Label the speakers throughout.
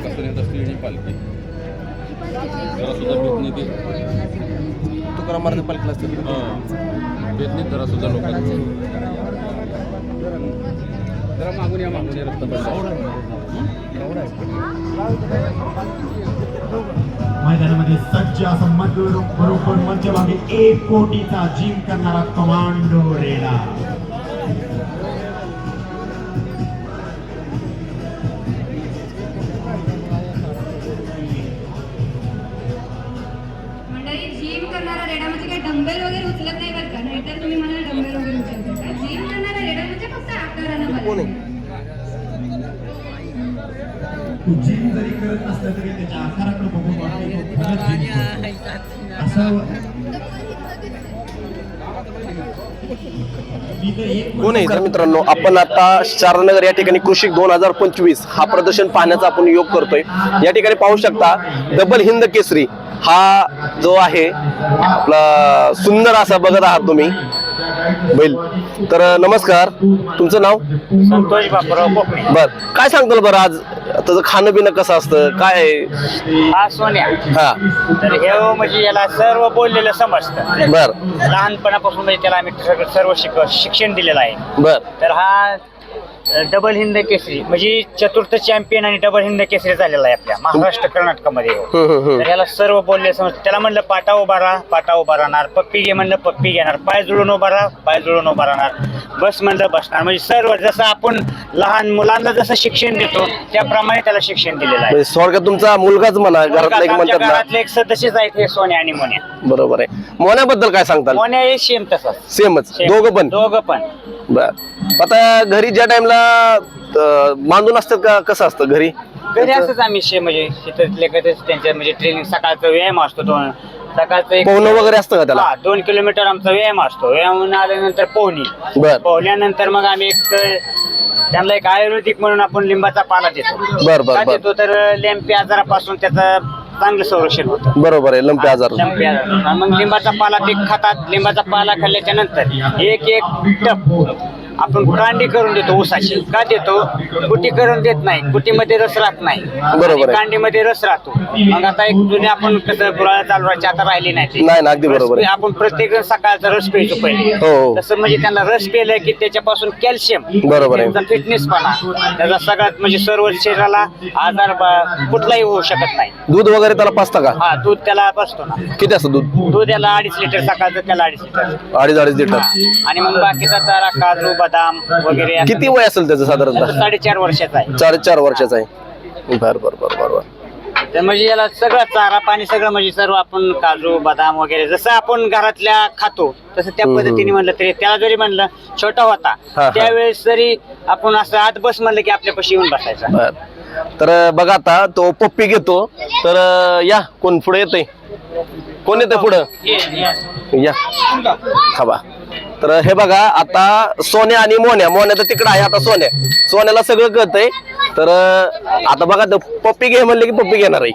Speaker 1: आकाशपर्यंत असते ही पालखी. जरा सुद्धा भेट नाही ते.
Speaker 2: तुकाराम महाराज पालखीला असते
Speaker 1: हां. भेट नाही जरा सुद्धा लोकांची. जरा मागून या मागून या रस्ता
Speaker 3: मैदानामध्ये सज्ज असं मध्य बरोबर मध्यभागी एक कोटीचा जिम करणारा कमांडो रेडा.
Speaker 4: करणारा रेडा म्हणजे काय डंबेल वगैरे उचलत नाही बरं का? नाहीतर तुम्ही मला डंबेल वगैरे उचलता जिम करणारा रेडा म्हणजे फक्त आकारानं
Speaker 3: तू जिम जरी करत नसलं तरी त्याच्या आकाराकडे बघून वाटते. असं
Speaker 2: कोण आहे? तर मित्रांनो आपण आता शारनगर या ठिकाणी कृषी दोन हजार पंचवीस हा प्रदर्शन पाहण्याचा आपण योग करतोय. या ठिकाणी पाहू शकता डबल हिंद केसरी. हा जो आहे आपला सुंदर असा बघत आहात तुम्ही. बैल. तर नमस्कार. तुमचं नाव?
Speaker 5: संतोष बापराव कोकणे
Speaker 2: बर. काय सांगताल बरं आज? त्याचं खाणं पिणं कसं असतं? काय आहे?
Speaker 5: हा सोन्या.
Speaker 2: हा.
Speaker 5: तर हे म्हणजे याला सर्व बोललेलं समजतं.
Speaker 2: बर.
Speaker 5: लहानपणापासून म्हणजे त्याला आम्ही सगळं सर्व शिक शिक्षण दिलेलं आहे.
Speaker 2: बर.
Speaker 5: तर हा डबल हिंद केसरी म्हणजे चतुर्थ चॅम्पियन आणि डबल हिंद केसरी झालेला आहे आपल्या महाराष्ट्र कर्नाटकामध्ये. हो. तर याला सर्व बोलले समज त्याला म्हणलं पाटा उभा राहा पाटा उभा राहणार पप्पी घे म्हणलं पप्पी घेणार पाय जुळून उभा राहा पाय जुळून उभा राहणार बस म्हणलं बसणार. म्हणजे सर्व जसं आपण लहान मुलांना जसं शिक्षण देतो त्याप्रमाणे त्याला शिक्षण दिलेलं आहे.
Speaker 2: म्हणजे थोडक्यात तुमचा मुलगाच म्हणा घरातला एक
Speaker 5: आमच्या
Speaker 2: म्हणतात ना.
Speaker 5: घरातले एक सदस्यच आहेत हे सोन्या आणि मोन्या.
Speaker 2: बरोबर आहे. मोन्याबद्दल काय सांगताल?
Speaker 5: मोन्या हे सेम तसंच.
Speaker 2: सेमच. दोघं पण?
Speaker 5: दोघं पण.
Speaker 2: बर. आता घरी ज्या टाइमला बांधून असतात का कसं असतं घरी?
Speaker 5: घरी असंच आम्ही शे म्हणजे शेतातले कधीच त्यांच्या म्हणजे ट्रेनिंग सकाळचा व्यायाम असतो दोन. सकाळचं एक
Speaker 2: पोहणं वगैरे असतं का त्याला?
Speaker 5: हा दोन किलोमीटर आमचा व्यायाम असतो. व्यायाम आल्यानंतर पोहणी.
Speaker 2: बर.
Speaker 5: पोहल्यानंतर मग आम्ही एक अ, त्यांना एक आयुर्वेदिक म्हणून आपण लिंबाचा पाला देतो.
Speaker 2: बर, बर,
Speaker 5: का
Speaker 2: बर.
Speaker 5: देतो? तर लेम्पी आजारापासून त्याचं चांगलं संरक्षण होतं.
Speaker 2: बरोबर आहे लंपी आजार.
Speaker 5: लंपी आजार. मग लिंबाचा पाला ते खातात. लिंबाचा पाला खाल्ल्याच्या नंतर एक एक टप. आपण कांडी करून देतो ऊसाची. का देतो? कुटी करून देत नाही. कुटीमध्ये रस राहत नाही.
Speaker 2: बरोबर आहे.
Speaker 5: कांडीमध्ये रस राहतो. मग आता एक जुने आपण कसं गुराळा चालू राहायची आता राहिली नाही ती.
Speaker 2: नाही ना, अगदी बरोबर आहे.
Speaker 5: आपण प्रत्येक जण सकाळचा रस प्यायचो पहिले.
Speaker 2: हो, हो.
Speaker 5: तसं म्हणजे त्यांना रस प्यायलं की त्याच्यापासून कॅल्शियम
Speaker 2: बरोबर आहे.
Speaker 5: त्यांचा फिटनेस पणा त्याचा सगळ्यात म्हणजे सर्व शरीराला आजार ब- कुठलाही होऊ शकत नाही.
Speaker 2: दूध वगैरे त्याला पाचता का?
Speaker 5: हा दूध त्याला बसतो ना.
Speaker 2: किती असतं दूध?
Speaker 5: दूध याला अडीच लिटर सकाळचं त्याला अडीच लिटर.
Speaker 2: अडीच अडीच लिटर.
Speaker 5: आणि मग बाकीचा चारा काजू बदाम वगैरे असं
Speaker 2: किती वय असेल त्याचं
Speaker 5: त्याचं
Speaker 2: साधारणतः
Speaker 5: साडेचार वर्षाचा आहे.
Speaker 2: चार चार वर्षाचा आहे. बर बर बर बर बर.
Speaker 5: तर म्हणजे याला सगळं चारा पाणी सगळं म्हणजे सर्व आपण काजू बदाम वगैरे जसं आपण घरातल्या खातो तसं त्या
Speaker 2: हम्म.
Speaker 5: पद्धतीने म्हणलं तरी त्याला जरी म्हणलं छोटा
Speaker 2: हा,
Speaker 5: होता. त्यावेळेस जरी आपण असं आत बस म्हणलं की आपल्यापाशी येऊन बसायचा.
Speaker 2: बर. तर बघा आता तो पप्पी घेतो. तर या कोण पुढे येते कोण येते पुढं? या खाबा तर हे बघा आता सोन्या आणि मोन्या. मोन्या तर तिकडं आहे आता सोन्या सोन्याला सगळं कळतंय. तर आता बघा पप्पी घे म्हणले की पप्पी घेणार आहे.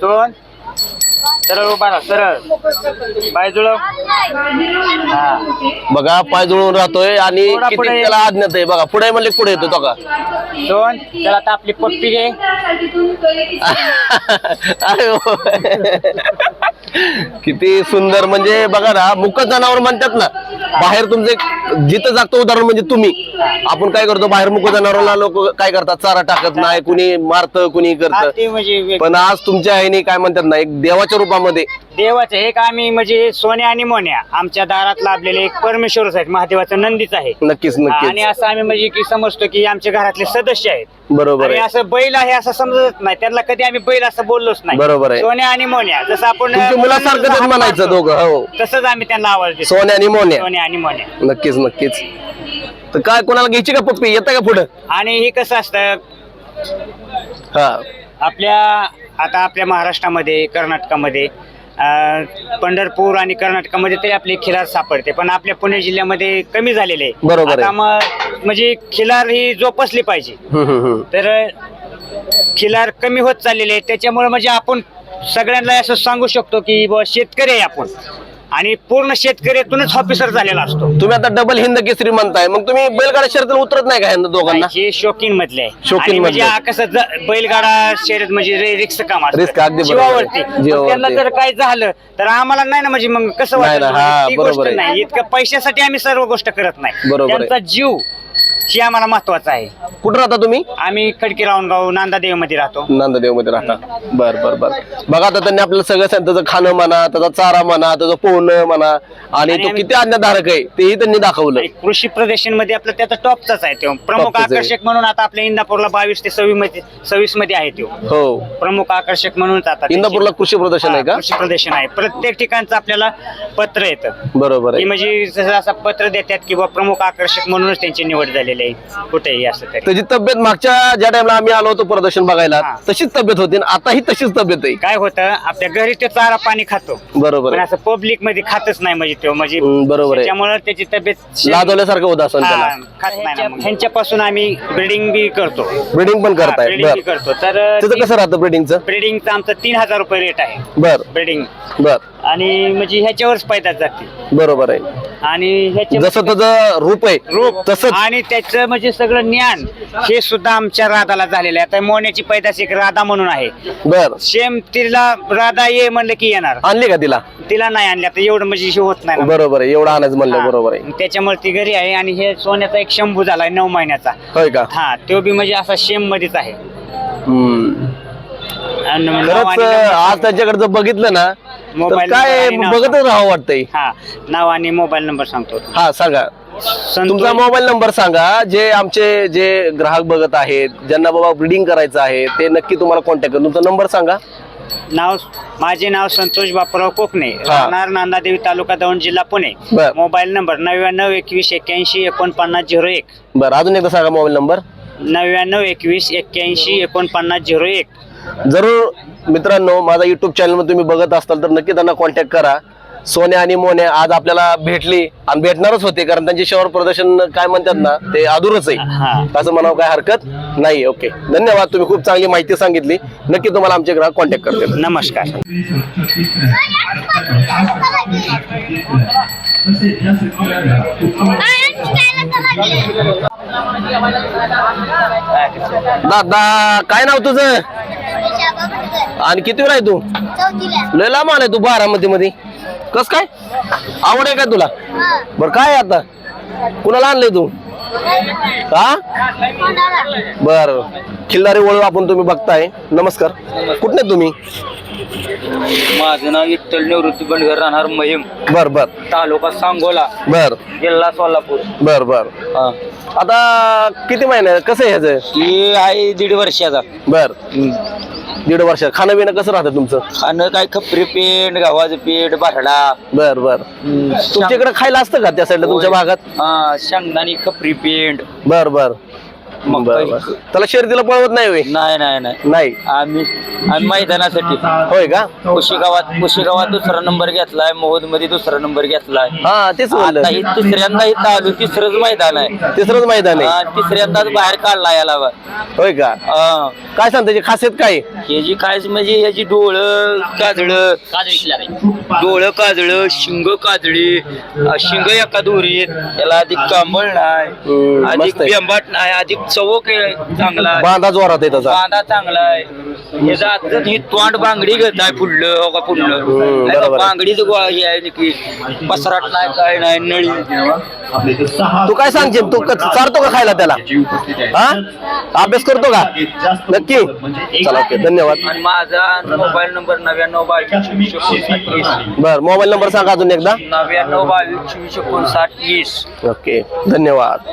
Speaker 5: दोन सरळ उभा राहा सरळ. पाय जुळव. हा.
Speaker 2: बघा पाय जुळून राहतोय आणि
Speaker 5: थोडा
Speaker 2: किती
Speaker 5: पुढे.
Speaker 2: त्याला आज्ञात आहे. बघा पुढे म्हणले पुढे येतो तो का?
Speaker 5: दोन त्याला आता आपली पप्पी घे.
Speaker 2: अरे हो. किती सुंदर म्हणजे बघा ना मुक जनावर म्हणतात ना बाहेर तुमचे जिथं जागतो उदाहरण म्हणजे तुम्ही. आपण काय करतो बाहेर मुक जनावरांना लोक काय करतात चारा टाकत नाही कुणी मारतं कुणी करत.
Speaker 5: ते म्हणजे वेग-
Speaker 2: पण आज तुमच्या आईने काय म्हणतात ना एक देवाच्या रूपामध्ये?
Speaker 5: देवाचं एक आम्ही म्हणजे सोन्या आणि मोन्या आमच्या दारात लाभलेले एक परमेश्वरच आहेत महादेवाचं नंदीच आहे.
Speaker 2: नक्कीच
Speaker 5: आणि
Speaker 2: नक्कीच.
Speaker 5: असं आम्ही म्हणजे की समजतो की आमच्या घरातले सदस्य आहेत.
Speaker 2: बरोबर
Speaker 5: आणि
Speaker 2: आहे.
Speaker 5: असं बैल आहे असं समजत नाही. त्यांना कधी आम्ही बैल असं बोललोच नाही.
Speaker 2: बरोबर आहे.
Speaker 5: सोन्या आणि मोन्या जसं आपण
Speaker 2: तुमच्या
Speaker 5: हात
Speaker 2: म्हणायचं दोघं हो.
Speaker 5: तसंच आम्ही त्यांना आवाज देतो.
Speaker 2: सोन्या आणि मोन्या.
Speaker 5: सोन्या आणि मोन्या.
Speaker 2: नक्कीच नक्कीच. तर काय कोणाला घ्यायची का पप्पी? येतं का पुढं?
Speaker 5: आणि हे कसं असतं
Speaker 2: हा.
Speaker 5: आपल्या आता आपल्या महाराष्ट्रामध्ये कर्नाटकामध्ये पंढरपूर आणि कर्नाटकामध्ये तरी आपली खिलार सापडते पण आपल्या पुणे जिल्ह्यामध्ये कमी झालेले आहे.
Speaker 2: बरोबर आहे.
Speaker 5: आता मग म्हणजे खिलार ही जोपासली पाहिजे
Speaker 2: हम्म, हम्म, हम्म.
Speaker 5: तर खिलार कमी होत चाललेले आहे त्याच्यामुळे म्हणजे आपण सगळ्यांना असं सांगू शकतो की बुवा शेतकरी आहे आपण आणि पूर्ण शेतकऱ्यातूनच ऑफिसर झालेला असतो.
Speaker 2: तुम्ही आता डबल हिंद केसरी म्हणताय. मग तुम्ही बैलगाडा शर्यतीला उतरत नाही का दोघांना?
Speaker 5: हे शौकीन मधले. आहे
Speaker 2: शौकीन
Speaker 5: आणि म्हणजे
Speaker 2: मधले.
Speaker 5: कसं ज- बैलगाडा शर्यत म्हणजे रे- रिक्स काम असतं.
Speaker 2: रिस्क अगदी बरोबर.
Speaker 5: जीवावरती. मग
Speaker 2: जीवावरती.
Speaker 5: त्यांना जर काय झालं तर आम्हाला नाही ना म्हणजे मग कसं
Speaker 2: नाही
Speaker 5: वाटतं ती
Speaker 2: बरोबर
Speaker 5: गोष्ट
Speaker 2: आहे.
Speaker 5: नाही. इतकं पैशासाठी आम्ही सर्व गोष्ट करत नाही.
Speaker 2: बरोबर आहे.
Speaker 5: त्यांचा जीव ही आम्हाला महत्त्वाचा आहे.
Speaker 2: कुठं राहता तुम्ही?
Speaker 5: आम्ही खडकी रावणगाव नांदादेवमध्ये राहतो.
Speaker 2: नांददेवमध्ये राहता. बर बर बर. बघा आता त्यांनी आपल्याला सगळं सांगितलं. त्याचं खाणं म्हणा त्याचा चारा म्हणा त्याचं पोहणं म्हणा. आणि तो किती अन्नधारक आहे तेही त्यांनी दाखवलं.
Speaker 5: कृषी प्रदर्शनमध्ये आपलं त्याचा टॉपचाच आहे तो. प्रमुख. आकर्षक म्हणून आता आपल्या इंदापूरला बावीस ते सव्वीसमध्ये सव्वीसमध्ये आहे तो.
Speaker 2: हो.
Speaker 5: प्रमुख आकर्षक म्हणून आता
Speaker 2: इंदापूरला कृषी प्रदर्शन आहे का?
Speaker 5: कृषी प्रदर्शन आहे. प्रत्येक ठिकाणचं आपल्याला पत्र येतं.
Speaker 2: बरोबर आहे.
Speaker 5: म्हणजे जसं असं पत्र देतात की बा प्रमुख आकर्षक म्हणूनच त्यांची निवड झालेली आहे. कुठेही असं
Speaker 2: त्याची तब्येत मागच्या ज्या टाइमला आम्ही आलो होतो प्रदर्शन बघायला. तशीच तब्येत होती आताही तशीच तब्येत आहे.
Speaker 5: काय होतं आपल्या घरी ते चारा पाणी खातो.
Speaker 2: बरोबर
Speaker 5: असं पब्लिक मध्ये खातच नाही म्हणजे तो म्हणजे
Speaker 2: हम्म, बरोबर आहे.
Speaker 5: त्याच्यामुळे त्याची तब्येत
Speaker 2: लादवल्यासारखं होत असं
Speaker 5: हा,
Speaker 2: त्याला.
Speaker 5: खात नाही ना मग. ह्यांच्यापासून आम्ही ब्रिडिंग बी करतो.
Speaker 2: ब्रिडिंग पण करताय.
Speaker 5: ब्रिडिंग बी
Speaker 2: बर
Speaker 5: करतो. तर
Speaker 2: त्याचं कसं राहतं ब्रिडिंगचं
Speaker 5: ब्रिडिंगचं आमचं तीन हजार रुपये रेट आहे.
Speaker 2: बर.
Speaker 5: ब्रिडिंग
Speaker 2: बर.
Speaker 5: आणि म्हणजे ह्याच्यावरच पैदाच जाते.
Speaker 2: बरोबर आहे.
Speaker 5: आणि ह्याच्या
Speaker 2: जसं त्याचं रूप आहे
Speaker 5: रूप.
Speaker 2: तसंच
Speaker 5: आणि त्याचं म्हणजे सगळं ज्ञान हे सुद्धा आमच्या राधाला झालेलं आहे. आता मोन्याची पैदास एक राधा म्हणून आहे.
Speaker 2: बर.
Speaker 5: सेम तिला राधा ये म्हणलं की येणार.
Speaker 2: आणली का तिला?
Speaker 5: तिला नाही आणली आता एवढं म्हणजे हे होत नाही ना.
Speaker 2: बरोबर आहे एवढं आणायचं म्हणलं. बरोबर आहे.
Speaker 5: त्याच्यामुळे ती घरी आहे आणि हे सोन्याचा एक शंभू झालाय नऊ महिन्याचा.
Speaker 2: होय का?
Speaker 5: हा तो बी म्हणजे असा शेम मध्येच आहे.
Speaker 2: हम्म.
Speaker 5: आणि
Speaker 2: खरंच आज जर बघितलं ना तर
Speaker 5: मोबाईल
Speaker 2: काय
Speaker 5: आणि नाव
Speaker 2: बघतच राहावं वाटतंय.
Speaker 5: हा नाव आणि मोबाईल नंबर सांगतो.
Speaker 2: हा सांगा.
Speaker 5: संतोष
Speaker 2: तुमचा मोबाईल नंबर सांगा जे आमचे जे ग्राहक बघत आहेत ज्यांना बाबा ब्रिडिंग करायचं आहे ते नक्की तुम्हाला कॉन्टॅक्ट कर. तुमचा नंबर सांगा.
Speaker 5: नाव माझे नाव संतोष बापराव कोकणे. राहणार नांदादेवी तालुका दौंड जिल्हा पुणे.
Speaker 2: बर.
Speaker 5: मोबाईल नंबर नव्याण्णव एकवीस एक्क्याऐंशी एकोणपन्नास झिरो एक.
Speaker 2: बरं अजून एकदा सांगा मोबाईल नंबर.
Speaker 5: नव्याण्णव एकवीस एक्क्याऐंशी एकोणपन्नास झिरो एक.
Speaker 2: जरूर मित्रांनो माझा युट्यूब चॅनलमध्ये तुम्ही बघत असाल तर नक्की त्यांना कॉन्टॅक्ट करा. सोन्या आणि मोन्या आज आपल्याला भेटली आणि भेटणारच होते कारण त्यांचे शहर प्रदर्शन काय म्हणतात ना ते अधूरच आहे.
Speaker 5: हा.
Speaker 2: असं म्हणावं काय हरकत नाही ओके धन्यवाद तुम्ही खूप चांगली माहिती सांगितली. नक्की तुम्हाला आमचे ग्राहक कॉन्टॅक्ट करतील.
Speaker 5: नमस्कार.
Speaker 2: दादा काय नाव तुझं? आणि किती आहे तू? लय लांब आलाय तू बारामती मध्ये कस काय? आवड आहे काय तुला? बर काय आता? कुणाला आणलंय तू? हा? बर. खिल्लारी वळू आपण तुम्ही बघताय. नमस्कार. कुठले तुम्ही?
Speaker 6: माझं नाव विठ्ठल निवृत्ती बंडगर राहणार महिम.
Speaker 2: बर बर.
Speaker 6: तालुका सांगोला.
Speaker 2: बर.
Speaker 6: जिल्हा सोलापूर.
Speaker 2: बर बर.
Speaker 6: हा.
Speaker 2: आता किती महिने? कसं आहे ह्याचं?
Speaker 6: आहे दीड वर्षाचा.
Speaker 2: बर. दीड वर्ष खाणं पिणं कसं राहतं तुमचं?
Speaker 6: खाणं काय खपरी पेंड गव्हाचं पीठ भरडा.
Speaker 2: बर बर. तुमच्याकडे खायला असतं का त्या साईडला तुमच्या भागात?
Speaker 6: शेंगदाणी खपरी पेंड
Speaker 2: बर बर.
Speaker 6: मग काय?
Speaker 2: त्याला शर्यतीला पळवत नाही होय?
Speaker 6: नाही नाही नाही.
Speaker 2: नाही.
Speaker 6: आम्ही आम्ही मैदानासाठी.
Speaker 2: होय का?
Speaker 6: कुशीगावात कुशीगावात दुसरा नंबर घेतलाय मोहदमध्ये दुसरा नंबर घेतलाय.
Speaker 2: हा तेच म्हणलं.
Speaker 6: आता ही तिसऱ्यांदा इथं आलो तिसरंच मैदान आहे.
Speaker 2: तिसरंच मैदान
Speaker 6: हा,
Speaker 2: आहे
Speaker 6: तिसऱ्यांदाच बाहेर काढला याला बा.
Speaker 2: होय का?
Speaker 6: हा.
Speaker 2: काय सांग त्याची खासियत काय? आहे?
Speaker 6: हे जी काय म्हणजे याची डोळं काजळ. डोळं काजळ शिंग काजळी. अ, शिंग एका दोरीत. त्याला अधिक कांबळ नाही.
Speaker 2: हम्म,
Speaker 6: अधिक
Speaker 2: मस्त आहे.
Speaker 6: बेंबाट नाही अधिक चवक आहे चांगला आहे.
Speaker 2: बांधा जोरात आहे त्याचा.
Speaker 6: कांदा चांगला आहे. हे जात ही तोंड बांगडी घेत आहे पुढलं हो का पुढलं?
Speaker 2: हम्म,
Speaker 6: नाही
Speaker 2: बरोबर
Speaker 6: का,
Speaker 2: आहे.
Speaker 6: बांगडीच गोळा हे आहे की पसराट नाही काय नाही नळी.
Speaker 2: तू काय सांगशील? तू क- चारतो का खायला त्याला? हा? अभ्यास करतो का? नक्की. चला ओके धन्यवाद.
Speaker 6: आणि माझा मोबाईल नंबर नव्याण्णव बावीस चोवीस एकोणसाठ
Speaker 2: बर मोबाईल नंबर सांगा अजून एकदा.
Speaker 6: नव्याण्णव बावीस चोवीस एकोणसाठ वीस.
Speaker 2: ओके धन्यवाद.